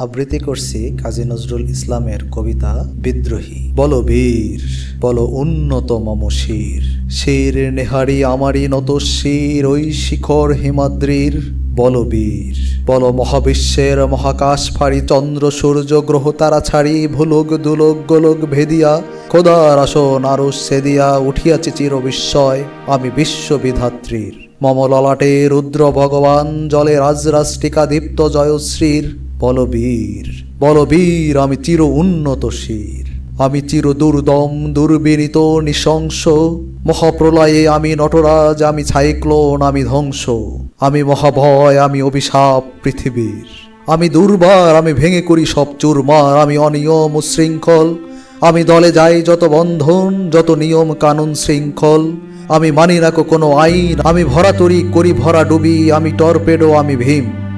আবৃত্তি করছি কাজী নজরুল ইসলামের কবিতা বিদ্রোহী। বলো বীর, বলো উন্নত মম শির শির নেহারি আমারই নত শির, ওই শিখর হিমাদ্রির। বলো বীর, বলো মহাবিশ্বের মহাকাশ ফাড়ি, চন্দ্র সূর্য গ্রহ তারা ছাড়ি, ভুলুক দুলক গোলক ভেদিয়া। খোদার আসন আরও সেদিয়া, উঠিয়াছে চির বিস্ময় আমি বিশ্ববিধাত্রীর। মম ললাটে রুদ্র ভগবান, জলে রাজরাষ্ট্রিকা দীপ্ত জয়শ্রীর। বলবীর বলবীর, আমি চির উন্নত শির। আমি চির দুর্দম, দুর্বিনীত, নৃশংস। মহাপ্রলয়ে আমি নটরাজ, আমি সাইক্লোন আমি ধ্বংস। আমি মহাভয়, আমি অভিশাপ পৃথিবীর। আমি দুর্বার, আমি ভেঙে করি সব চুরমার। আমি অনিয়ম উশৃঙ্খল। আমি দলে যাই যত বন্ধন, যত নিয়ম কানুন শৃঙ্খল। আমি মানি কো কোনো আইন। আমি ভরা তরি, করি ভরা ডুবি। আমি টর্পেডো, আমি ভীম।